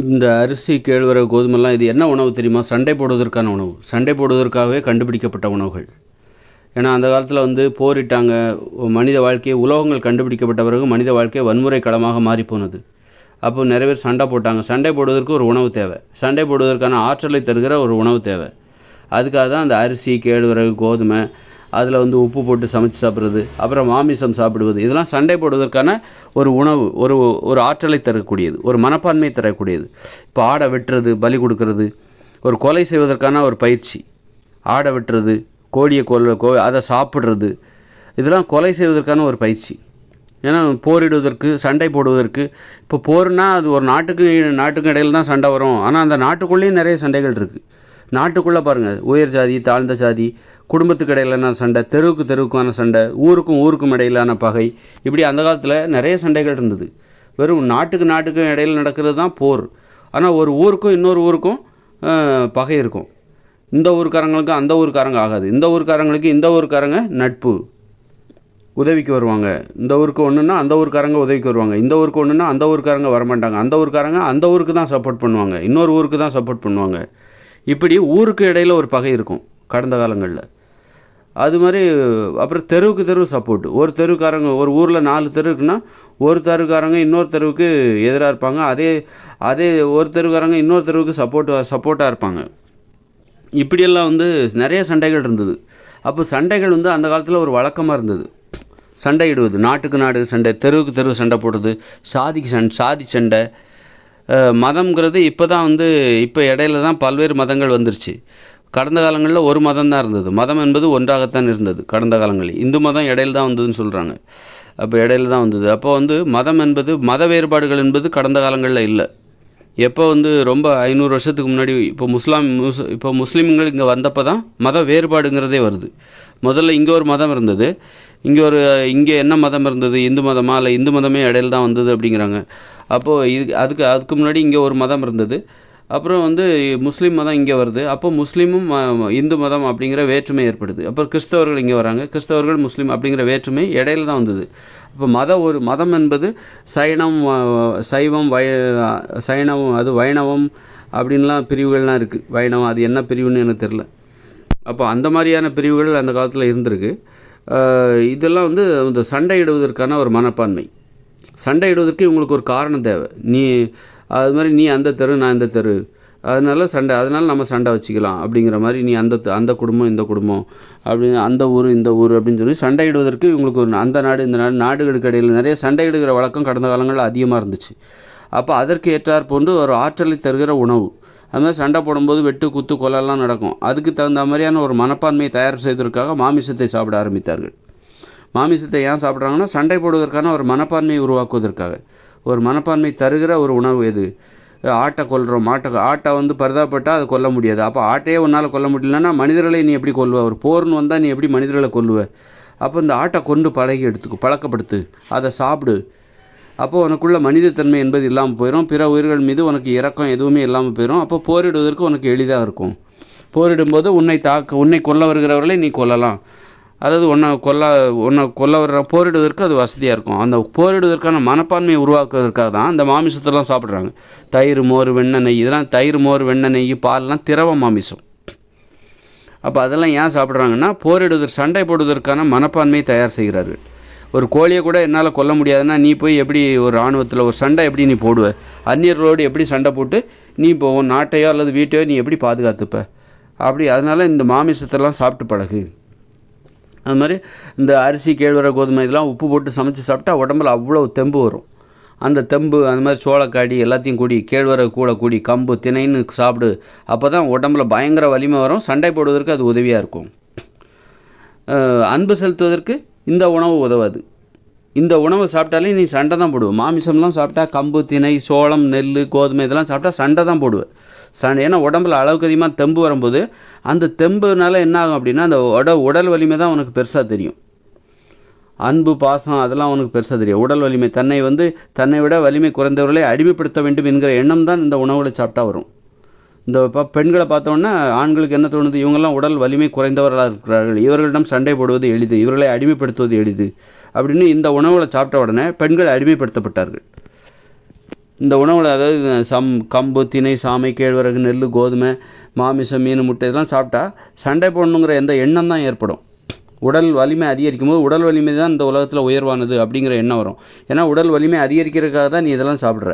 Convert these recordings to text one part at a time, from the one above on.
இந்த அரிசி கேழ்வரகு கோதுமைலாம் இது என்ன உணவு தெரியுமா? சண்டை போடுவதற்கான உணவு. சண்டை போடுவதற்காகவே கண்டுபிடிக்கப்பட்ட உணவுகள். ஏன்னா அந்த காலத்தில் வந்து போரிட்டாங்க. மனித வாழ்க்கையை உலோகங்கள் கண்டுபிடிக்கப்பட்ட பிறகு மனித வாழ்க்கை வன்முறை களமாக மாறி போனது. அப்போ நிறைய பேர் சண்டை போட்டாங்க. சண்டை போடுவதற்கு ஒரு உணவு தேவை. சண்டை போடுவதற்கான ஆற்றலை தருகிற ஒரு உணவு தேவை. அதுக்காக தான் அந்த அரிசி கேழ்வரகு கோதுமை அதில் வந்து உப்பு போட்டு சமைச்சு சாப்பிட்றது அப்புறம் மாமிசம் சாப்பிடுவது இதெல்லாம் சண்டை போடுவதற்கான ஒரு உணவு ஒரு ஒரு ஆற்றலை தரக்கூடியது ஒரு மனப்பான்மை தரக்கூடியது. இப்போ ஆடை வெட்டுறது பலி கொடுக்கறது ஒரு கொலை செய்வதற்கான ஒரு பயிற்சி. ஆடை வெட்டுறது கோழியை கொல்ல கோ அதை சாப்பிட்றது இதெல்லாம் கொலை செய்வதற்கான ஒரு பயிற்சி. ஏன்னா போரிடுவதற்கு சண்டை போடுவதற்கு இப்போ போர்னால் அது ஒரு நாட்டுக்கு நாட்டுக்கு இடையில தான் சண்டை வரும். ஆனால் அந்த நாட்டுக்குள்ளேயும் நிறைய சண்டைகள் இருக்குது நாட்டுக்குள்ளே பாருங்கள் உயர் ஜாதி தாழ்ந்த ஜாதி குடும்பத்துக்கு இடையிலான சண்டை தெருவுக்கு தெருவுக்கான சண்டை ஊருக்கும் ஊருக்கும் இடையிலான பகை. இப்படி அந்த காலத்தில் நிறைய சண்டைகள் இருந்தது. வெறும் நாட்டுக்கு நாட்டுக்கும் இடையில் நடக்கிறது தான் போர். ஆனால் ஒரு ஊருக்கும் இன்னொரு ஊருக்கும் பகை இருக்கும். இந்த ஊருக்காரங்களுக்கு அந்த ஊருக்காரங்க ஆகாது. இந்த ஊருக்காரங்களுக்கு இந்த ஊருக்காரங்க நட்பு. உதவிக்கு வருவாங்க. இந்த ஊருக்கு ஒன்றுன்னா அந்த ஊருக்காரங்க உதவிக்கு வருவாங்க. இந்த ஊருக்கு ஒன்றுன்னா அந்த ஊருக்காரங்க வரமாட்டாங்க. அந்த ஊருக்காரங்க அந்த ஊருக்கு தான் சப்போர்ட் பண்ணுவாங்க. இன்னொரு ஊருக்கு தான் சப்போர்ட் பண்ணுவாங்க. இப்படி ஊருக்கு இடையில் ஒரு பகை இருக்கும். கடந்த காலங்களில். அது மாதிரி அப்புறம் தெருவுக்கு தெருவு சப்போர்ட் ஒரு தெருவுக்காரங்க ஒரு ஊரில் நாலு தெரு இருக்குன்னா ஒரு தெருவுக்காரங்க இன்னொரு தெருவுக்கு எதிராக இருப்பாங்க. அதே அதே ஒரு தெருவுக்காரங்க இன்னொரு தெருவுக்கு சப்போர்ட் சப்போர்ட்டாக இருப்பாங்க. இப்படியெல்லாம் வந்து நிறைய சண்டைகள் இருந்தது. அப்போ சண்டைகள் வந்து அந்த காலத்தில் ஒரு வழக்கமாக இருந்தது. சண்டையிடுவது நாட்டுக்கு நாடு சண்டை தெருவுக்கு தெருவு சண்டை போடுறது சாதிக்கு சண்டை சாதி சண்டை. மதம்ங்கிறது இப்போ தான் வந்து இப்போ இடையில தான் பல்வேறு மதங்கள் வந்துருச்சு. கடந்த காலங்களில் ஒரு மதம் தான் இருந்தது. மதம் என்பது ஒன்றாகத்தான் இருந்தது கடந்த காலங்களில். இந்து மதம் இடையில தான் வந்ததுன்னு சொல்கிறாங்க அப்போ இடையில தான் வந்தது. அப்போ வந்து மதம் என்பது மத வேறுபாடுகள் என்பது கடந்த காலங்களில் இல்லை. எப்போ வந்து ரொம்ப ஐநூறு வருஷத்துக்கு முன்னாடி இப்போ முஸ்லாம் முஸ் இப்போ முஸ்லீம்கள் இங்கே வந்தப்போ தான் மத வேறுபாடுங்கிறதே வருது. முதல்ல இங்கே ஒரு மதம் இருந்தது. இங்கே ஒரு இங்கே என்ன மதம் இருந்தது? இந்து மதமா? இல்லை இந்து மதமே இடையில தான் வந்தது அப்படிங்கிறாங்க. அப்போது இது அதுக்கு அதுக்கு முன்னாடி இங்கே ஒரு மதம் இருந்தது. அப்புறம் வந்து முஸ்லீம் மதம் இங்கே வருது. அப்போ முஸ்லீமும் ம- இந்து மதம் அப்படிங்கிற வேற்றுமை ஏற்படுது. அப்புறம் கிறிஸ்தவர்கள் இங்கே வராங்க. கிறிஸ்தவர்கள் முஸ்லீம் அப்படிங்கிற வேற்றுமை இடையில தான் வந்தது. அப்போ மத ஒரு மதம் என்பது சைனம் சைவம் வய சைனவம் அது வைணவம் அப்படின்லாம் பிரிவுகள்லாம் இருக்குது வைணவம் அது என்ன பிரிவுன்னு எனக்கு தெரில. அப்போ அந்த மாதிரியான பிரிவுகள் அந்த காலத்தில் இருந்திருக்கு. இதெல்லாம் வந்து இந்த சண்டையிடுவதற்கான ஒரு மனப்பான்மை. சண்டையிடுவதற்கு இவங்களுக்கு ஒரு காரணம் தேவை. நீ அது மாதிரி நீ அந்த தெரு நான் இந்த தெரு. அதனால சண்டை அதனால நம்ம சண்டை வச்சுக்கலாம் அப்படிங்கிற மாதிரி நீ அந்த அந்த குடும்பம் இந்த குடும்பம் அப்படின்னு அந்த ஊர் இந்த ஊர் அப்படின்னு சொல்லி சண்டையிடுவதற்கு இவங்களுக்கு ஒரு அந்த நாடு இந்த நாடு நாடுகளுக்கு இடையில் நிறைய சண்டையிடுகிற வழக்கம் கடந்த காலங்களில் அதிகமாக இருந்துச்சு. அப்போ அதற்கு ஏற்றார் போன்று ஒரு ஆற்றலை தருகிற உணவு. அது மாதிரி சண்டை போடும்போது வெட்டு குத்து கொலெல்லாம் நடக்கும். அதுக்கு தகுந்த மாதிரியான ஒரு மனப்பான்மையை தயார் செய்வதற்காக மாமிசத்தை சாப்பிட ஆரம்பித்தார்கள். மாமிசத்தை ஏன் சாப்பிட்றாங்கன்னா சண்டை போடுவதற்கான ஒரு மனப்பான்மையை உருவாக்குவதற்காக. ஒரு மனப்பான்மை தருகிற ஒரு உணவு எது? ஆட்டை கொல்கிறோம் மாட்டை ஆட்டை வந்து பரிதாப்பட்டால் அதை கொல்ல முடியாது. அப்போ ஆட்டையே உன்னால் கொல்ல முடியலன்னா மனிதர்களை நீ எப்படி கொல்லுவ? ஒரு போர்னு வந்தால் நீ எப்படி மனிதர்களை கொல்லுவ? அப்போ இந்த ஆட்டை கொண்டு பழகி எடுத்துக்கோ பழக்கப்படுத்து. அதை சாப்பிடு. அப்போ உனக்குள்ள மனிதத்தன்மை என்பது இல்லாமல் போயிடும் பிற உயிர்கள் மீது உனக்கு இறக்கம் எதுவுமே இல்லாமல் போயிடும் அப்போ போரிடுவதற்கு உனக்கு எளிதாக இருக்கும். போரிடும்போது உன்னை தாக்க உன்னை கொல்ல வருகிறவர்களை நீ கொல்லலாம். அதாவது ஒன்றை கொல்ல ஒன்றை கொல்ல வர்ற போரிடுவதற்கு அது வசதியாக இருக்கும். அந்த போரிடுவதற்கான மனப்பான்மையை உருவாக்குவதற்காக தான் அந்த மாமிசத்தெல்லாம் சாப்பிட்றாங்க. தயிர் மோர் வெண்ணெய் நெய் இதெல்லாம் தயிர் மோர் வெண்ணெய் நெய் பால்லாம் திரவ மாமிசம். அப்போ அதெல்லாம் ஏன் சாப்பிட்றாங்கன்னா போரிடுவதற்கு சண்டை போடுவதற்கான மனப்பான்மையை தயார் செய்கிறார்கள். ஒரு கோழியை கூட என்னால் கொல்ல முடியாதுன்னா நீ போய் எப்படி ஒரு இராணுவத்தில் ஒரு சண்டை எப்படி நீ போடுவ? அந்நியர்களோடு எப்படி சண்டை போட்டு நீ இப்போ உன் நாட்டையோ அல்லது வீட்டையோ நீ எப்படி பாதுகாத்துப்ப? அப்படி அதனால் இந்த மாமிசத்தெல்லாம் சாப்பிட்டு பழகு. அது மாதிரி இந்த அரிசி கேழ்வரகு கோதுமை இதெல்லாம் உப்பு போட்டு சமைச்சு சாப்பிட்டா உடம்புல அவ்வளோ தெம்பு வரும். அந்த தெம்பு அந்த மாதிரி சோளக்காடி எல்லாத்தையும் கூடி கேழ்வரகு கூட கூடி கம்பு திணைன்னு சாப்பிடு அப்போ தான் உடம்புல பயங்கர வலிமை வரும். சண்டை போடுவதற்கு அது உதவியாக இருக்கும். அன்பு செலுத்துவதற்கு இந்த உணவு உதவாது. இந்த உணவை சாப்பிட்டாலே நீ சண்டை தான் போடுவ. மாமிசம்லாம் சாப்பிட்டா கம்பு திணை சோளம் நெல் கோதுமை இதெல்லாம் சாப்பிட்டா சண்டை தான் போடுவேன் சண்டை ஏன்னா உடம்புல அளவுக்கு அதிகமாக தெம்பு வரும்போது அந்த தெம்புனால என்ன ஆகும் அப்படின்னா அந்த உட உடல் வலிமை தான் உனக்கு பெருசாக தெரியும். அன்பு பாசம் அதெல்லாம் உனக்கு பெருசாக தெரியும். உடல் வலிமை தன்னை வந்து தன்னை விட வலிமை குறைந்தவர்களை அடிமைப்படுத்த வேண்டும் என்கிற எண்ணம் தான் இந்த உணவுகளை சாப்பிட்டா வரும். இந்த இப்போ பெண்களை பார்த்தோன்னா ஆண்களுக்கு என்ன தோணுது? இவங்கெல்லாம் உடல் வலிமை குறைந்தவர்களாக இருக்கிறார்கள். இவர்களிடம் சண்டை போடுவது எளிது. இவர்களை அடிமைப்படுத்துவது எளிது. அப்படின்னு இந்த உணவுகளை சாப்பிட்ட உடனே பெண்கள் அடிமைப்படுத்தப்பட்டார்கள். இந்த உணவில் அதாவது சம் கம்பு திணை சாமை கேழ்வரகு நெல் கோதுமை மாமிசம் மீன் முட்டை இதெல்லாம் சாப்பிட்டா சண்டை போடணுங்கிற எந்த எண்ணம் தான் ஏற்படும். உடல் வலிமை அதிகரிக்கும் போது உடல் வலிமை தான் இந்த உலகத்தில் உயர்வானது அப்படிங்கிற எண்ணம் வரும். ஏன்னா உடல் வலிமை அதிகரிக்கிறதுக்காக தான் நீ இதெல்லாம் சாப்பிட்ற.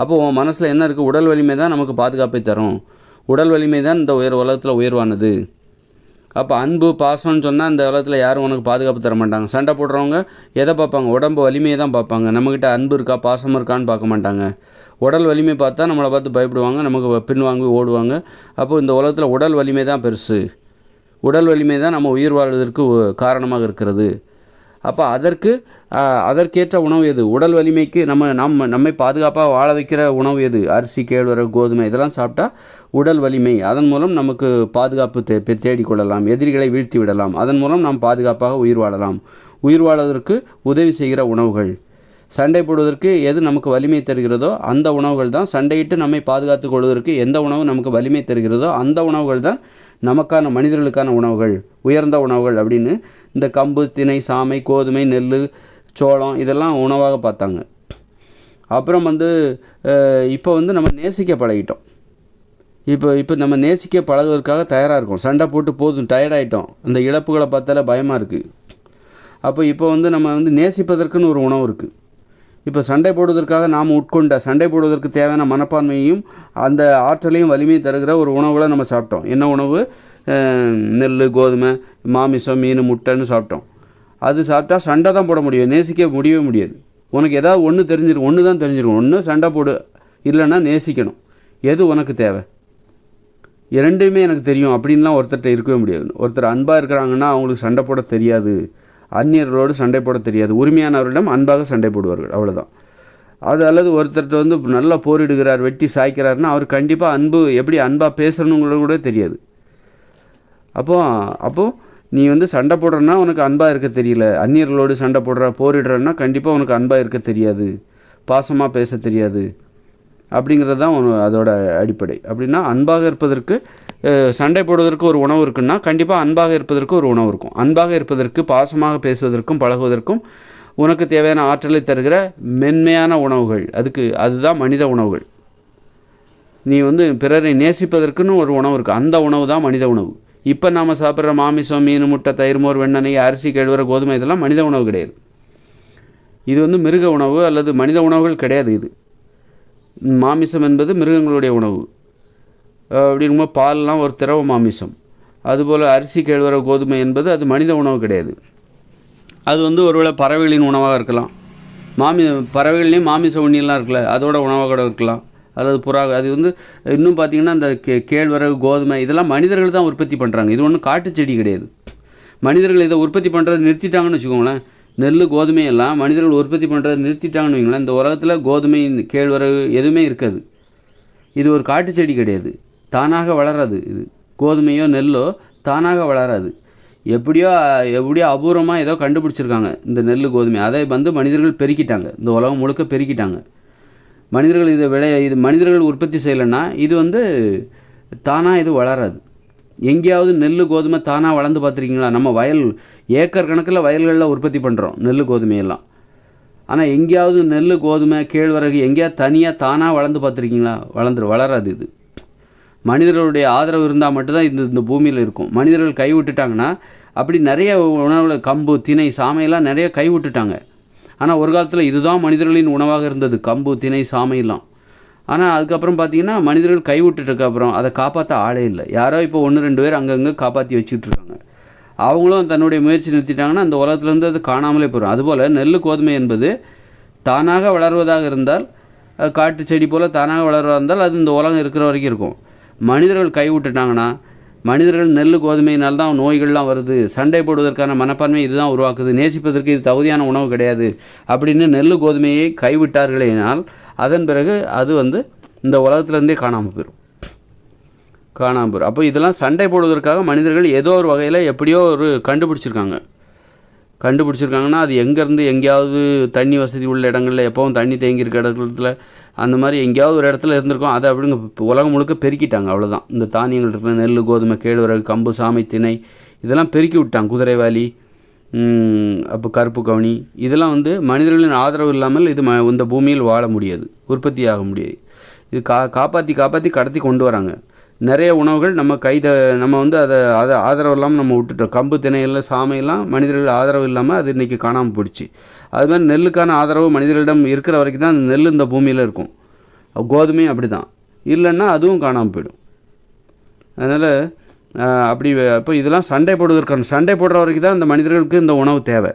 அப்போ உன் மனசில் என்ன இருக்குது உடல் வலிமை தான் நமக்கு பாதுகாப்பை தரும். உடல் வலிமை தான் இந்த உயர் உலகத்தில் உயர்வானது. அப்போ அன்பு பாசம்னு சொன்னால் அந்த காலத்தில் யாரும் உனக்கு பாதுகாப்பு தர மாட்டாங்க. சண்டை போடுறவங்க எதை பார்ப்பாங்க? உடம்பு வலிமையை தான் பார்ப்பாங்க. நம்மக்கிட்ட அன்பு இருக்கா பாசம் இருக்கான்னு பார்க்க மாட்டாங்க. உடல் வலிமை பார்த்தா நம்மளை பார்த்து பயப்படுவாங்க நமக்கு பின்வாங்கி ஓடுவாங்க. அப்போ இந்த உலகத்தில் உடல் வலிமை தான் பெருசு. உடல் வலிமை தான் நம்ம உயிர் வாழ்வதற்கு காரணமாக இருக்கிறது. அப்போ அதற்கு அதற்கேற்ற உணவு எது? உடல் வலிமைக்கு நம்ம நம்ம நம்மை பாதுகாப்பாக வாழ வைக்கிற உணவு எது? அரிசி கேழ்வரகு கோதுமை இதெல்லாம் சாப்பிட்டா உடல் வலிமை. அதன் மூலம் நமக்கு பாதுகாப்பு தே தேடிக்கொள்ளலாம் எதிரிகளை வீழ்த்தி விடலாம். அதன் மூலம் நாம் பாதுகாப்பாக உயிர் வாழலாம். உயிர் வாழ்வதற்கு உதவி செய்கிற உணவுகள். சண்டை போடுவதற்கு எது நமக்கு வலிமை தருகிறதோ அந்த உணவுகள் தான். சண்டையிட்டு நம்மை பாதுகாத்துக் கொள்வதற்கு எந்த உணவு நமக்கு வலிமை தருகிறதோ அந்த உணவுகள் தான் நமக்கான மனிதர்களுக்கான உணவுகள். உயர்ந்த உணவுகள் அப்படின்னு இந்த கம்பு திணை சாமை கோதுமை நெல் சோளம் இதெல்லாம் உணவாக பார்த்தாங்க. அப்புறம் வந்து இப்போ வந்து நம்ம நேசிக்க பழகிட்டோம். இப்போ இப்போ நம்ம நேசிக்க பழகுவதற்காக தயாராக இருக்கோம். சண்டை போட்டு போதும் டயர்டாயிட்டோம் அந்த இழப்புகளை பார்த்தாலே பயமாக இருக்குது அப்போ இப்போ வந்து நம்ம வந்து நேசிப்பதற்குன்னு ஒரு உணவு இருக்குது இப்போ சண்டை போடுவதற்காக நாம் உட்கொண்ட சண்டை போடுவதற்கு தேவையான மனப்பான்மையையும் அந்த ஆற்றலையும் வலிமையும் தருகிற ஒரு உணவுகளை நம்ம சாப்பிட்டோம். என்ன உணவு? நெல் கோதுமை மாமிசம் மீன் முட்டைன்னு சாப்பிட்டோம். அது சாப்பிட்டா சண்டை தான் போட முடியும். நேசிக்க முடியவே முடியாது. உனக்கு ஏதாவது ஒன்று தெரிஞ்சிருக்கும் ஒன்று தான் தெரிஞ்சிருக்கும். ஒன்று சண்டை போடு. இல்லைன்னா நேசிக்கணும். எது உனக்கு தேவை? இரண்டுமே எனக்கு தெரியும். அப்படின்லாம் ஒருத்தர்கிட்ட இருக்கவே முடியாது. ஒருத்தர் அன்பாக இருக்கிறாங்கன்னா அவங்களுக்கு சண்டை போட தெரியாது. அந்நியர்களோடு சண்டை போட தெரியாது. உரிமையானவர்களிடம் அன்பாக சண்டை போடுவார்கள். அவ்வளோதான் அது அல்லது ஒருத்தர்கிட்ட வந்து நல்லா போரிடுகிறார் வெட்டி சாய்க்கிறாருன்னா அவர் கண்டிப்பாக அன்பு எப்படி அன்பாக பேசணுங்கிறது கூட தெரியாது. அப்போது அப்போது நீ வந்து சண்டை போடுறன்னா உனக்கு அன்பாக இருக்க தெரியல. அந்நியர்களோடு சண்டை போடுற போரிடுறன்னா கண்டிப்பாக உனக்கு அன்பாக இருக்க தெரியாது. பாசமாக பேச தெரியாது. அப்படிங்கிறது தான் உன- அதோட அடிப்படை. அப்படின்னா அன்பாக இருப்பதற்கு சண்டை போடுவதற்கு ஒரு உணவு இருக்குன்னா கண்டிப்பாக அன்பாக இருப்பதற்கு ஒரு உணவு இருக்கும். அன்பாக இருப்பதற்கு பாசமாக பேசுவதற்கும் பழகுவதற்கும் உனக்கு தேவையான ஆற்றலை தருகிற மென்மையான உணவுகள். அதுக்கு அதுதான் மனித உணவுகள். நீ வந்து பிறரை நேசிப்பதற்குன்னு ஒரு உணவு இருக்குது அந்த உணவு தான் மனித உணவு. இப்போ நாம் சாப்பிட்ற மாமிசம் மீன் முட்டை தயிர் மோர் வெண்ணெய் அரிசி கேழ்வர கோதுமை இதெல்லாம் மனித உணவு கிடையாது. இது வந்து மிருக உணவு அல்லது மனித உணவுகள் கிடையாது இது. மாமிசம் என்பது மிருகங்களுடைய உணவு. அஹ் அப்படி இருக்கும்போது பால்லாம் ஒரு திரவ மாமிசம். அதுபோல் அரிசி கேழ்வர கோதுமை என்பது அது மனித உணவு கிடையாது. அது வந்து ஒருவேளை பறவைகளின் உணவாக இருக்கலாம். மாமி பறவைகள்லேயும் மாமிச உண்ணியெல்லாம் இருக்குல்ல அதோட உணவாக கூட இருக்கலாம். அல்லது புறா அது வந்து இன்னும் பார்த்தீங்கன்னா அந்த கே கேழ்வரகு கோதுமை இதெல்லாம் மனிதர்கள் தான் உற்பத்தி பண்ணுறாங்க இது ஒன்றும் காட்டு செடி கிடையாது. மனிதர்கள் இதை உற்பத்தி பண்ணுறதை நிறுத்திட்டாங்கன்னு வச்சுக்கோங்களேன். நெல் கோதுமை எல்லாம் மனிதர்கள் உற்பத்தி பண்ணுறதை நிறுத்திட்டாங்கன்னு வைங்களேன். இந்த உலகத்தில் கோதுமை கேழ்வரகு எதுவுமே இருக்காது. இது ஒரு காட்டு செடி கிடையாது. தானாக வளராது இது. கோதுமையோ நெல்லோ தானாக வளராது. எப்படியோ எப்படியோ அபூர்வமாக ஏதோ கண்டுபிடிச்சிருக்காங்க இந்த நெல் கோதுமை. அதை வந்து மனிதர்கள் பெருக்கிட்டாங்க. இந்த உலகம் முழுக்க பெருக்கிட்டாங்க. மனிதர்கள் இதை விளைய இது மனிதர்கள் உற்பத்தி செய்யலைன்னா இது வந்து தானாக இது வளராது. எங்கேயாவது நெல் கோதுமை தானாக வளர்ந்து பார்த்துருக்கீங்களா? நம்ம வயல் ஏக்கர் கணக்கில் வயல்களில் உற்பத்தி பண்ணுறோம் நெல் கோதுமையெல்லாம் ஆனால் எங்கேயாவது நெல் கோதுமை கேழ்வரகு எங்கேயாவது தனியாக தானாக வளர்ந்து பார்த்துருக்கீங்களா? வளர்ந்துரு வளராது இது. மனிதர்களுடைய ஆதரவு இருந்தால் மட்டும்தான் இந்த இந்த பூமியில் இருக்கும். மனிதர்கள் கை விட்டுட்டாங்கன்னா அப்படி நிறைய உணவுல கம்பு திணை சாமையெல்லாம் நிறைய கை விட்டுட்டாங்க. ஆனால் ஒரு காலத்தில் இதுதான் மனிதர்களின் உணவாக இருந்தது. கம்பு திணை சாமையெல்லாம் ஆனால் அதுக்கப்புறம் பார்த்தீங்கன்னா மனிதர்கள் கை அப்புறம் அதை காப்பாற்ற ஆளே இல்லை. யாரோ இப்போ ஒன்று ரெண்டு பேர் அங்கங்கே காப்பாற்றி வச்சுக்கிட்டு இருக்காங்க. அவங்களும் தன்னுடைய முயற்சி நிறுத்திட்டாங்கன்னா அந்த உலகத்துலேருந்து அது காணாமலே போயிடும் அதுபோல் நெல் கோதுமை என்பது தானாக வளர்வதாக இருந்தால் அது காட்டு செடி போல் தானாக வளர்வதாக இருந்தால் அது இந்த உலகம் இருக்கிற வரைக்கும் இருக்கும். மனிதர்கள் கை விட்டுட்டாங்கன்னா மனிதர்கள் நெல் கோதுமையினால் தான் நோய்கள்லாம் வருது. சண்டை போடுவதற்கான மனப்பான்மை இதுதான் உருவாக்குது. நேசிப்பதற்கு இது தகுதியான உணவு கிடையாது. அப்படின்னு நெல் கோதுமையை கைவிட்டார்களேனால் அதன் பிறகு அது வந்து இந்த உலகத்துலேருந்தே காணாமல் போயிடும் காணாமல் போயிடும் அப்போ இதெல்லாம் சண்டை போடுவதற்காக மனிதர்கள் ஏதோ ஒரு வகையில் எப்படியோ ஒரு கண்டுபிடிச்சிருக்காங்க. கண்டுபிடிச்சிருக்காங்கன்னா அது எங்கேருந்து எங்கேயாவது தண்ணி வசதி உள்ள இடங்களில் எப்போவும் தண்ணி தேங்கியிருக்க இடத்துல அந்த மாதிரி எங்கேயாவது ஒரு இடத்துல இருந்திருக்கோம். அதை அப்படிங்க உலகம் முழுக்க பெருக்கிட்டாங்க. அவ்வளோதான் இந்த தானியங்கள் இருக்கிற நெல் கோதுமை கேழ்வரகு கம்பு சாமை திணை இதெல்லாம் பெருக்கி விட்டாங்க. குதிரைவாலி அப்போ கருப்பு கவுனி இதெல்லாம் வந்து மனிதர்களின் ஆதரவு இல்லாமல் இது ம இந்த பூமியில் வாழ முடியாது. உற்பத்தி ஆக முடியாது. இது கா காப்பாற்றி காப்பாற்றி கடத்தி கொண்டு வராங்க. நிறைய உணவுகள் நம்ம கைத நம்ம வந்து அதை அதை ஆதரவு இல்லாமல் நம்ம விட்டுட்டோம். கம்பு திணையெல்லாம் சாமையெல்லாம் மனிதர்கள் ஆதரவு இல்லாமல் அது இன்றைக்கி காணாமல் போயிடுச்சு. அது மாதிரி நெல்லுக்கான ஆதரவு மனிதர்களிடம் இருக்கிற வரைக்கும் தான் அந்த நெல் இந்த பூமியில் இருக்கும். கோதுமையும் அப்படி தான் இல்லைன்னா அதுவும் காணாமல் போயிடும். அதனால் அப்படி அப்போ இதெல்லாம் சண்டை போடுவதற்கான சண்டை போடுற வரைக்கும் தான் இந்த மனிதர்களுக்கு இந்த உணவு தேவை.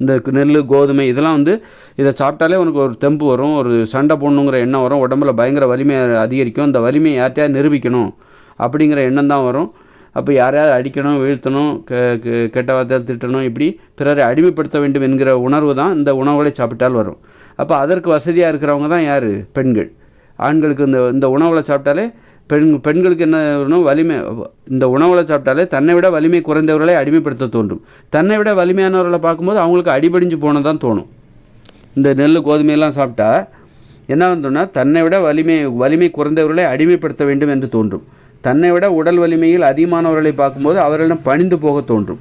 இந்த நெல் கோதுமை இதெல்லாம் வந்து இதை சாப்பிட்டாலே உனக்கு ஒரு தெம்பு வரும் ஒரு சண்டை போடணுங்கிற எண்ணம் வரும் உடம்புல பயங்கர வலிமை அதிகரிக்கும் இந்த வலிமையை யார்ட்டையாவது நிரூபிக்கணும் அப்படிங்கிற எண்ணம் தான் வரும். அப்போ யாரையாவது அடிக்கணும் வீழ்த்தணும் கெட்ட வார்த்தையால் திட்டணும் இப்படி பிறரை அடிமைப்படுத்த வேண்டும் என்கிற உணர்வு தான் இந்த உணவுகளை சாப்பிட்டால் வரும். அப்போ அதற்கு வசதியாக இருக்கிறவங்க தான் யார்? பெண்கள். ஆண்களுக்கு இந்த இந்த உணவுகளை சாப்பிட்டாலே பெண் பெண்களுக்கு என்ன வரணும் வலிமை இந்த உணவுகளை சாப்பிட்டாலே தன்னை விட வலிமை குறைந்தவர்களை அடிமைப்படுத்த தோன்றும். தன்னை விட வலிமையானவர்களை பார்க்கும்போது அவங்களுக்கு அடிபடிஞ்சு போனதான் தோணும். இந்த நெல் கோதுமையெல்லாம் சாப்பிட்டா என்ன தோணும்னா தன்னை விட வலிமை வலிமை குறைந்தவர்களை அடிமைப்படுத்த வேண்டும் என்று தோன்றும். தன்னை விட உடல் வலிமையில் அதிகமானவர்களை பார்க்கும்போது அவர்களிடம் பணிந்து போக தோன்றும்.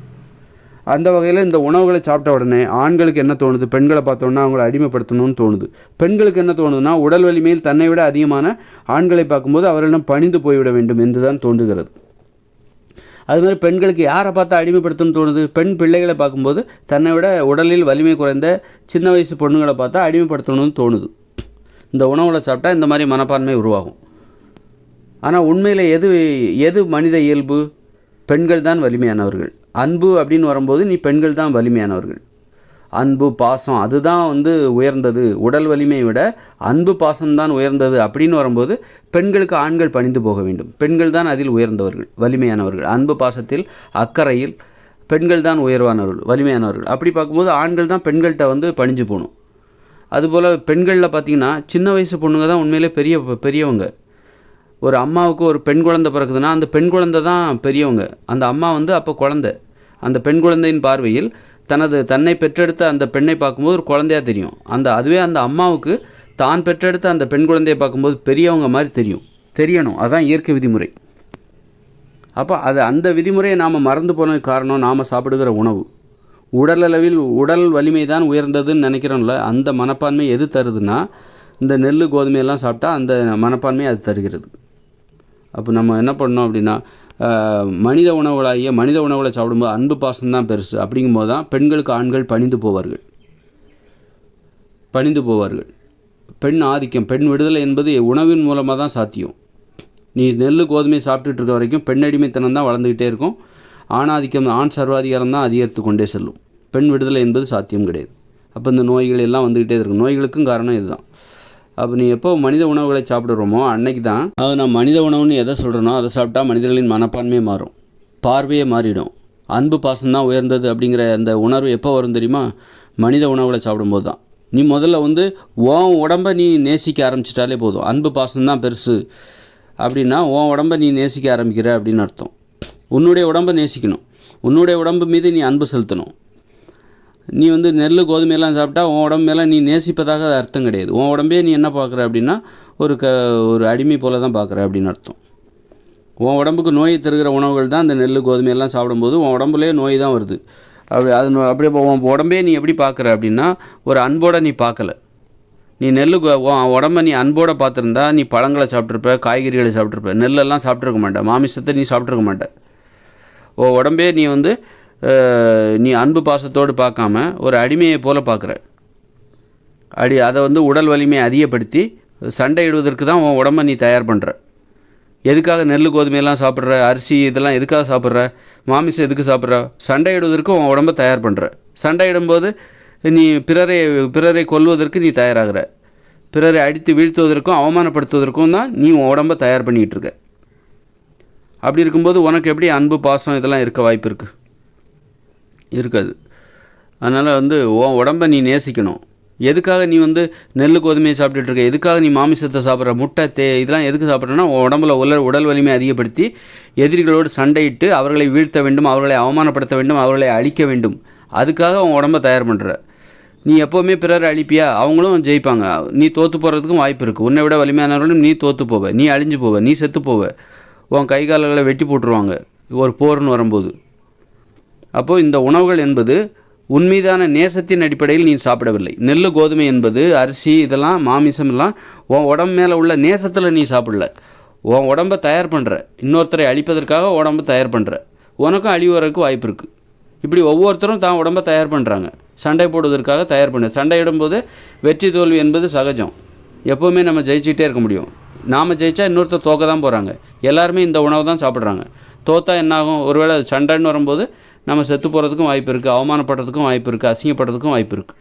அந்த வகையில் இந்த உணவுகளை சாப்பிட்ட உடனே ஆண்களுக்கு என்ன தோணுது? பெண்களை பார்த்தோன்னா அவங்கள அடிமைப்படுத்தணும்னு தோணுது. பெண்களுக்கு என்ன தோணுதுன்னா உடல் வலிமையில் தன்னை விட அதிகமான ஆண்களை பார்க்கும்போது அவர்களிடம் பணிந்து போய்விட வேண்டும் என்று தான் தோன்றுகிறது. அது மாதிரி பெண்களுக்கு யாரை பார்த்தா அடிமைப்படுத்தணும்னு தோணுது? பெண் பிள்ளைகளை பார்க்கும்போது தன்னை விட உடலில் வலிமை குறைந்த சின்ன வயசு பொண்ணுங்களை பார்த்தா அடிமைப்படுத்தணும்னு தோணுது. இந்த உணவுகளை சாப்பிட்டா இந்த மாதிரி மனப்பான்மை உருவாகும். ஆனால் உண்மையில் எது எது மனித இயல்பு? பெண்கள் தான் வலிமையானவர்கள். அன்பு அப்படின்னு வரும்போது நீ பெண்கள் தான் வலிமையானவர்கள். அன்பு பாசம் அதுதான் வந்து உயர்ந்தது. உடல் வலிமையை விட அன்பு பாசம்தான் உயர்ந்தது அப்படின்னு வரும்போது பெண்களுக்கு ஆண்கள் பணிந்து போக வேண்டும். பெண்கள் தான் அதில் உயர்ந்தவர்கள் வலிமையானவர்கள். அன்பு பாசத்தில் அக்கறையில் பெண்கள் தான் உயர்வானவர்கள் வலிமையானவர்கள். அப்படி பார்க்கும்போது ஆண்கள் தான் பெண்கள்கிட்ட வந்து பணிஞ்சு போகணும். அதுபோல் பெண்களில் பார்த்தீங்கன்னா சின்ன வயசு பொண்ணுங்க தான் உண்மையிலே பெரிய பெரியவங்க. ஒரு அம்மாவுக்கு ஒரு பெண் குழந்தை பிறக்குதுன்னா அந்த பெண் குழந்தை தான் பெரியவங்க. அந்த அம்மா வந்து அப்போ குழந்தை. அந்த பெண் குழந்தையின் பார்வையில் தனது தன்னை பெற்றெடுத்த அந்த பெண்ணை பார்க்கும்போது ஒரு குழந்தையா தெரியும். அந்த அதுவே அந்த அம்மாவுக்கு தான் பெற்றெடுத்த அந்த பெண் குழந்தையை பார்க்கும்போது பெரியவங்க மாதிரி தெரியும். தெரியணும். அதுதான் இயற்கை விதிமுறை. அப்போ அது அந்த விதிமுறையை நாம் மறந்து போனதுக்கு காரணம் நாம் சாப்பிடுகிற உணவு. உடலளவில் உடல் வலிமை தான் உயர்ந்ததுன்னு நினைக்கிறோம்ல அந்த மனப்பான்மை எது தருதுன்னா இந்த நெல் கோதுமையெல்லாம் சாப்பிட்டா அந்த மனப்பான்மை அது தருகிறது. அப்போ நம்ம என்ன பண்ணோம் அப்படின்னா மனித உணவுகளாகிய மனித உணவுகளை சாப்பிடும்போது அன்பு பாசம் தான் பெருசு. அப்படிங்கும்போது தான் பெண்களுக்கு ஆண்கள் பணிந்து போவார்கள். பணிந்து போவார்கள். பெண் ஆதிக்கம் பெண் விடுதலை என்பது உணவின் மூலமாக தான் சாத்தியம். நீ நெல் கோதுமை சாப்பிட்டுட்டு இருக்க வரைக்கும் பெண் அடிமைத்தனம் தான் வளர்ந்துக்கிட்டே இருக்கும். ஆணாதிக்கம் ஆண் சர்வாதிகாரம் தான் அதிகரித்து கொண்டே செல்லும். பெண் விடுதலை என்பது சாத்தியம் கிடையாது. அப்போ இந்த நோய்கள் எல்லாம் வந்துக்கிட்டே இருக்கும். நோய்களுக்கும் காரணம் இதுதான். அப்போ நீ எப்போ மனித உணவுகளை சாப்பிடுறோமோ அன்னைக்கு தான் அது நான் மனித உணவுன்னு எதை சொல்கிறனோ அதை சாப்பிட்டா மனிதர்களின் மனப்பான்மையே மாறும். பார்வையே மாறிடும். அன்பு பாசம்தான் உயர்ந்தது அப்படிங்கிற அந்த உணர்வு எப்போ வரும் தெரியுமா? மனித உணவுகளை சாப்பிடும்போது தான் நீ முதல்ல வந்து உன் உடம்ப நீ நேசிக்க ஆரம்பிச்சிட்டாலே போதும். அன்பு பாசம் தான் பெருசு. அப்படின்னா உன் உடம்பை நீ நேசிக்க ஆரம்பிக்கிற அப்படின்னு அர்த்தம். உன்னுடைய உடம்பை நேசிக்கணும். உன்னுடைய உடம்பு மீது நீ அன்பு செலுத்தணும். நீ வந்து நெல் கோதுமையெல்லாம் சாப்பிட்டா உன் உடம்பு மேலே நீ நேசிப்பதாக அது அர்த்தம் கிடையாது. உன் உடம்பே நீ என்ன பார்க்குற அப்படின்னா ஒரு க ஒரு அடிமை போல தான் பார்க்குற அப்படின்னு அர்த்தம். உன் உடம்புக்கு நோயை தருகிற உணவுகள் தான் அந்த நெல் கோதுமையெல்லாம் சாப்பிடும்போது உன் உடம்புலேயே நோய் தான் வருது. அப்படி அது அப்படியே உன் உடம்பே நீ எப்படி பார்க்குற அப்படின்னா ஒரு அன்போட நீ பார்க்கல. நீ நெல் உன் உடம்ப நீ அன்போட பார்த்துருந்தா நீ பழங்களை சாப்பிட்ருப்ப காய்கறிகளை சாப்பிட்ருப்ப நெல்லெல்லாம் சாப்பிட்ருக்க மாட்டேன் மாமிசத்தை நீ சாப்பிட்ருக்க மாட்ட. உன் உடம்பே நீ வந்து நீ அன்பு பாசத்தோடு பார்க்காம ஒரு அடிமையை போல் பார்க்குற. அடி அதை வந்து உடல் வலிமையை அதிகப்படுத்தி சண்டையிடுவதற்கு தான் உன் உடம்ப நீ தயார் பண்ணுற எதுக்காக நெல் கோதுமையெல்லாம் சாப்பிட்ற? அரிசி இதெல்லாம் எதுக்காக சாப்பிட்ற? மாமிசம் எதுக்கு சாப்பிட்ற? சண்டையிடுவதற்கு உன் உடம்ப தயார் பண்ணுற சண்டையிடும்போது நீ பிறரை பிறரை கொல்வதற்கு நீ தயாராகிற. பிறரை அடித்து வீழ்த்துவதற்கும் அவமானப்படுத்துவதற்கும் தான் நீ உன் உடம்ப தயார் பண்ணிகிட்டு இருக்க. அப்படி இருக்கும்போது உனக்கு எப்படி அன்பு பாசம் இதெல்லாம் இருக்க வாய்ப்பு இருக்குது இருக்காது. அதனால் வந்து உன் உடம்ப நீ நேசிக்கணும். எதுக்காக நீ வந்து நெல் கோதுமையை சாப்பிட்டுட்டு இருக்க? எதுக்காக நீ மாமிசத்தை சாப்பிட்ற? முட்டை தே இதெல்லாம் எதுக்கு சாப்பிட்றேன்னா உன் உடம்புல உடல் உடல் வலிமை அதிகப்படுத்தி எதிரிகளோடு சண்டையிட்டு அவர்களை வீழ்த்த வேண்டும் அவர்களை அவமானப்படுத்த வேண்டும் அவர்களை அழிக்க வேண்டும். அதுக்காக உன் உடம்ப தயார் பண்ணுற நீ எப்போவுமே பிறரை அழிப்பியா? அவங்களும் ஜெயிப்பாங்க. நீ தோற்று போகிறதுக்கும் வாய்ப்பு இருக்குது உன்னை விட வலிமையானவர்களும் நீ தோற்று போவ. நீ அழிஞ்சு போவ. நீ செத்து போவ. உன் கை கால்களை வெட்டி போட்டுருவாங்க. ஒரு போர்னு வரும்போது. அப்போது இந்த உணவுகள் என்பது உன்மீதான நேசத்தின் அடிப்படையில் நீ சாப்பிடவில்லை. நெல் கோதுமை என்பது அரிசி இதெல்லாம் மாமிசம் எல்லாம் உன் உடம்பு மேலே உள்ள நேசத்தில் நீ சாப்பிடல. உன் உடம்பை தயார் பண்ணுற இன்னொருத்தரை அழிப்பதற்காக உடம்பை தயார் பண்ணுற உனக்கும் அழிவு வாய்ப்பு இருக்குது இப்படி ஒவ்வொருத்தரும் தான் உடம்பை தயார் பண்ணுறாங்க சண்டை போடுவதற்காக தயார் பண்ணு. சண்டையிடும்போது வெற்றி தோல்வி என்பது சகஜம். எப்போவுமே நம்ம ஜெயிச்சிட்டே இருக்க முடியும். நாம் ஜெயித்தா இன்னொருத்தர் தோக்க தான் போகிறாங்க எல்லாருமே இந்த உணவு தான் சாப்பிட்றாங்க. தோத்தா என்னாகும்? ஒருவேளை சண்டைன்னு வரும்போது நம்ம செத்து போகிறதுக்கும் வாய்ப்பு இருக்குது அவமானப்படுறதுக்கும் வாய்ப்பு இருக்குது அசிங்கப்படுறதுக்கும் வாய்ப்பு இருக்குது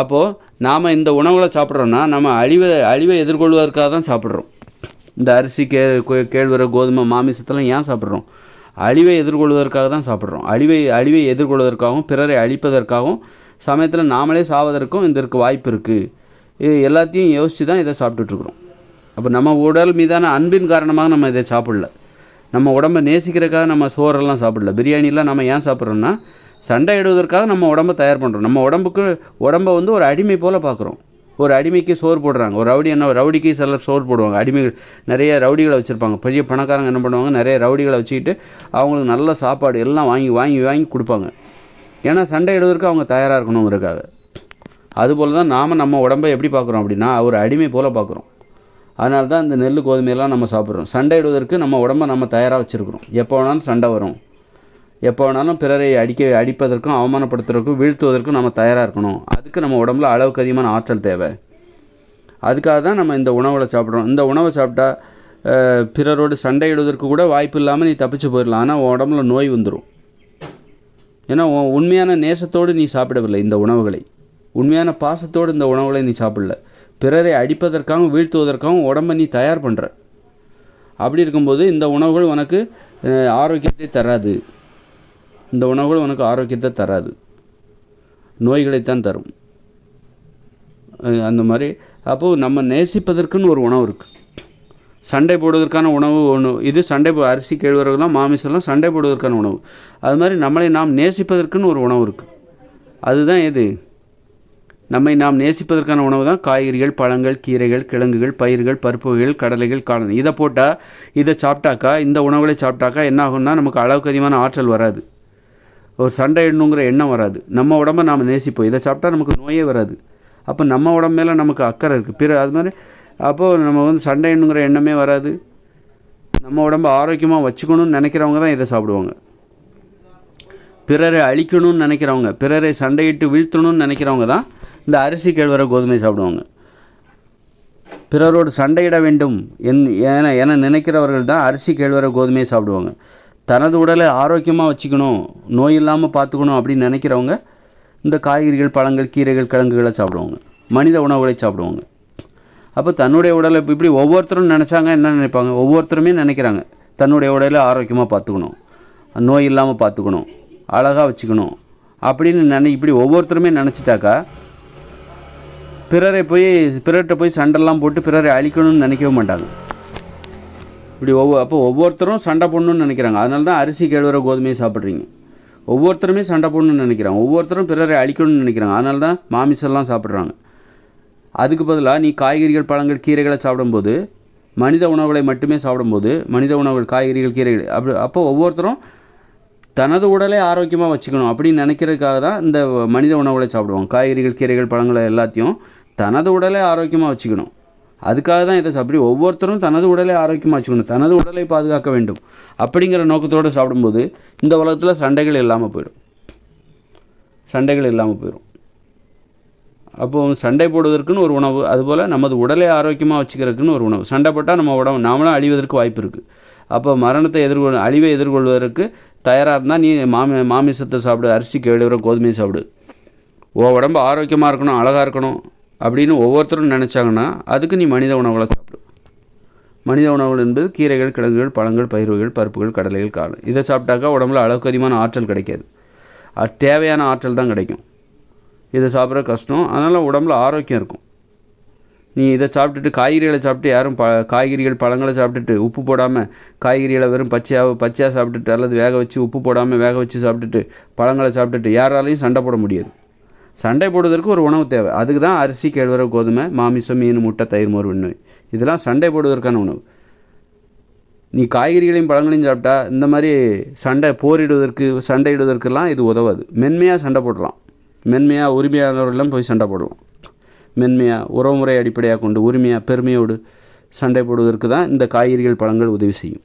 அப்போது நாம் இந்த உணவுகளை சாப்பிட்றோன்னா நம்ம அழிவை அழிவை எதிர்கொள்வதற்காக தான் சாப்பிட்றோம். இந்த அரிசி கே கேழ்வரை கோதுமை மாமிசத்தெல்லாம் ஏன் சாப்பிட்றோம்? அழிவை எதிர்கொள்வதற்காக தான் சாப்பிட்றோம். அழிவை அழிவை எதிர்கொள்வதற்காகவும் பிறரை அழிப்பதற்காகவும் சமயத்தில் நாமளே சாவதற்கும் இதற்கு வாய்ப்பு இருக்குது இது எல்லாத்தையும் யோசித்து தான் இதை சாப்பிட்டுட்ருக்குறோம் அப்போ நம்ம உடல் மீதான அன்பின் காரணமாக நம்ம இதை சாப்பிடல. நம்ம உடம்பை நேசிக்கிறதுக்காக நம்ம சோறெல்லாம் சாப்பிடல. பிரியாணிலாம் நம்ம ஏன் சாப்பிட்றோன்னா சண்டை இடுவதற்காக நம்ம உடம்பை தயார் பண்ணுறோம் நம்ம உடம்புக்கு உடம்பை வந்து ஒரு அடிமை போல் பார்க்குறோம். ஒரு அடிமைக்கு சோறு போடுறாங்க. ஒரு ரவுடி என்ன ரவுடிக்கு சிலர் சோறு போடுவாங்க. அடிமைகள் நிறைய ரவுடிகளை வச்சுருப்பாங்க. பெரிய பணக்காரங்க என்ன பண்ணுவாங்க? நிறைய ரவுடிகளை வச்சுக்கிட்டு அவங்களுக்கு நல்ல சாப்பாடு எல்லாம் வாங்கி வாங்கி வாங்கி கொடுப்பாங்க. ஏன்னா சண்டை இடுவதற்கு அவங்க தயாராக இருக்கணுங்கிறதுக்காக. அதுபோல் தான் நாம் நம்ம உடம்பை எப்படி பார்க்குறோம் அப்படின்னா ஒரு அடிமை போல் பார்க்குறோம். அதனால தான் இந்த நெல் கோதுமையெல்லாம் நம்ம சாப்பிட்றோம். சண்டை இடுவதற்கு நம்ம உடம்பை நம்ம தயாராக வச்சுருக்குறோம். எப்போ வேணாலும் சண்டை வரும். எப்போ வேணாலும் பிறரை அடிக்க அடிப்பதற்கும் அவமானப்படுத்துறதுக்கும் வீழ்த்துவதற்கும் நம்ம தயாராக இருக்கணும். அதுக்கு நம்ம உடம்புல அளவுக்கு அதிகமான ஆற்றல் தேவை. அதுக்காக தான் நம்ம இந்த உணவில் சாப்பிட்றோம். இந்த உணவை சாப்பிட்டா பிறரோடு சண்டையிடுவதற்கு கூட வாய்ப்பு இல்லாமல் நீ தப்பிச்சு போயிடலாம். ஆனால் உன் உடம்புல நோய் வந்துடும் ஏன்னா உன் உண்மையான நேசத்தோடு நீ சாப்பிடவில்லை இந்த உணவுகளை. உண்மையான பாசத்தோடு இந்த உணவுகளை நீ சாப்பிடல. பிறரை அடிப்பதற்காகவும் வீழ்த்துவதற்காகவும் உடம்பை நீ தயார் பண்ணுற அப்படி இருக்கும்போது இந்த உணவுகள் உனக்கு ஆரோக்கியத்தை தராது. இந்த உணவுகள் உனக்கு ஆரோக்கியத்தை தராது. நோய்களைத்தான் தரும். அந்த மாதிரி. அப்போது நம்ம நேசிப்பதற்குன்னு ஒரு உணவு இருக்குது சண்டை போடுவதற்கான உணவு ஒன்று இது சண்டை போ- அரிசி கேழ்வரகுலாம் மாமிசம்லாம் சண்டை போடுவதற்கான உணவு. அது மாதிரி நம்மளை நாம் நேசிப்பதற்குன்னு ஒரு உணவு இருக்குது அதுதான் எது? நம்மை நாம் நேசிப்பதற்கான உணவு தான் காய்கறிகள் பழங்கள் கீரைகள் கிழங்குகள் பயிர்கள் பருப்பு வகைகள் கடலைகள் காளான் இதை போட்டால் இதை சாப்பிட்டாக்கா இந்த உணவுகளை சாப்பிட்டாக்கா என்ன ஆகும்னா நமக்கு அளவுக்கு அதிகமான ஆற்றல் வராது. ஒரு சண்டை இடணுங்கிற எண்ணம் வராது. நம்ம உடம்ப நாம் நேசிப்போம். இதை சாப்பிட்டா நமக்கு நோயே வராது. அப்போ நம்ம உடம்பு மேலே நமக்கு அக்கறை இருக்குது பிற அது மாதிரி அப்போது நம்ம வந்து சண்டை எண்ணுங்கிற எண்ணமே வராது. நம்ம உடம்ப ஆரோக்கியமாக வச்சுக்கணும்னு நினைக்கிறவங்க தான் இதை சாப்பிடுவாங்க. பிறரை அழிக்கணும்னு நினைக்கிறவங்க பிறரை சண்டையிட்டு வீழ்த்தணும்னு நினைக்கிறவங்க தான் இந்த அரிசி கேழ்வர கோதுமை சாப்பிடுவாங்க. பிறரோடு சண்டையிட வேண்டும் என் என என நினைக்கிறவர்கள் தான் அரிசி கேழ்வர கோதுமையை சாப்பிடுவாங்க. தனது உடலை ஆரோக்கியமாக வச்சுக்கணும் நோய் இல்லாமல் பார்த்துக்கணும் அப்படின்னு நினைக்கிறவங்க இந்த காய்கறிகள் பழங்கள் கீரைகள் கிழங்குகளை சாப்பிடுவாங்க. மனித உணவுகளை சாப்பிடுவாங்க. அப்போ தன்னுடைய உடலை இப்படி ஒவ்வொருத்தரும் நினச்சாங்க என்ன நினைப்பாங்க? ஒவ்வொருத்தருமே நினைக்கிறாங்க. தன்னுடைய உடலை ஆரோக்கியமாக பார்த்துக்கணும் நோய் இல்லாமல் பார்த்துக்கணும் அழகாக வச்சுக்கணும் அப்படின்னு நினை இப்படி ஒவ்வொருத்தருமே நினச்சிட்டாக்கா பிறரை போய் பிறர்கிட்ட போய் சண்டைலாம் போட்டு பிறரை அழிக்கணும்னு நினைக்கவே மாட்டாங்க. இப்படி ஒவ்வொரு அப்போ ஒவ்வொருத்தரும் சண்டை போடணும்னு நினைக்கிறாங்க. அதனால தான் அரிசி கேழ்வர கோதுமையை சாப்பிட்றீங்க. ஒவ்வொருத்தருமே சண்டை போடணும்னு நினைக்கிறாங்க. ஒவ்வொருத்தரும் பிறரை அழிக்கணும்னு நினைக்கிறாங்க. அதனால தான் மாமிசம்லாம் சாப்பிட்றாங்க. அதுக்கு பதிலாக நீ காய்கறிகள் பழங்கள் கீரைகளை சாப்பிடும்போது மனித உணவுகளை மட்டுமே சாப்பிடும்போது மனித உணவுகள் காய்கறிகள் கீரைகள் அப்படி அப்போ ஒவ்வொருத்தரும் தனது உடலை ஆரோக்கியமாக வச்சுக்கணும் அப்படின்னு நினைக்கிறதுக்காக தான் இந்த மனித உணவுகளை சாப்பிடுவாங்க. காய்கறிகள் கீரைகள் பழங்களை எல்லாத்தையும் தனது உடலை ஆரோக்கியமாக வச்சுக்கணும். அதுக்காக தான் இதை அப்படி ஒவ்வொருத்தரும் தனது உடலை ஆரோக்கியமாக வச்சுக்கணும். தனது உடலை பாதுகாக்க வேண்டும். அப்படிங்கிற நோக்கத்தோடு சாப்பிடும்போது இந்த உலகத்தில் சண்டைகள் இல்லாமல் போயிடும். சண்டைகள் இல்லாமல் போயிடும் அப்போ சண்டை போடுவதற்குன்னு ஒரு உணவு அதுபோல் நமது உடலை ஆரோக்கியமாக வச்சுக்கிறதுக்குன்னு ஒரு உணவு. சண்டை போட்டால் நம்ம உடம்பு நாமளும் அழிவதற்கு வாய்ப்பு இருக்குது அப்போ மரணத்தை எதிர்கொள் அழிவை எதிர்கொள்வதற்கு தயாராக இருந்தால் நீ மாமி மாமிசத்தை சாப்பிடு அரிசி கேழ்வர கோதுமையை சாப்பிடு. உன் உடம்பு ஆரோக்கியமாக இருக்கணும் அழகாக இருக்கணும். அப்படின்னு ஒவ்வொருத்தரும் நினச்சாங்கன்னா அதுக்கு நீ மனித உணவுகளை சாப்பிடு. மனித உணவுகள் என்பது கீரைகள் கிழங்குகள் பழங்கள் பயிர்வுகள் பருப்புகள் கடலைகள் காலம் இதை சாப்பிட்டாக்கா உடம்புல அளவுக்கு அதிகமான ஆற்றல் கிடைக்காது. அது தேவையான ஆற்றல் தான் கிடைக்கும். இதை சாப்பிட்ற கஷ்டம். அதனால் உடம்புல ஆரோக்கியம் இருக்கும். நீ இதை சாப்பிட்டுட்டு காய்கறிகளை சாப்பிட்டு யாரும் ப காய்கறிகள் பழங்களை சாப்பிட்டுட்டு உப்பு போடாமல் காய்கறிகளை வெறும் பச்சையாக பச்சையாக சாப்பிட்டுட்டு அல்லது வேக வச்சு உப்பு போடாமல் வேக வச்சு சாப்பிட்டுட்டு பழங்களை சாப்பிட்டுட்டு யாராலையும் சண்டை போட முடியாது. சண்டை போடுவதற்கு ஒரு உணவு தேவை. அதுக்கு தான் அரிசி கேழ்வரகு கோதுமை மாமிசம் மீன் முட்டை தயிர் மோர் விண்ணோய். இதெல்லாம் சண்டை போடுவதற்கான உணவு. நீ காய்கறிகளையும் பழங்களையும் சாப்பிட்டா இந்த மாதிரி சண்டை போரிடுவதற்கு சண்டையிடுவதற்கெல்லாம் இது உதவாது. மென்மையாக சண்டை போடலாம். மென்மையாக உரிமையாளர்களெல்லாம் போய் சண்டை போடலாம் மென்மையாக உறவுமுறை அடிப்படையாக கொண்டு உரிமையாக பெருமையோடு சண்டை போடுவதற்கு தான் இந்த காய்கறிகள் பழங்கள் உதவி செய்யும்.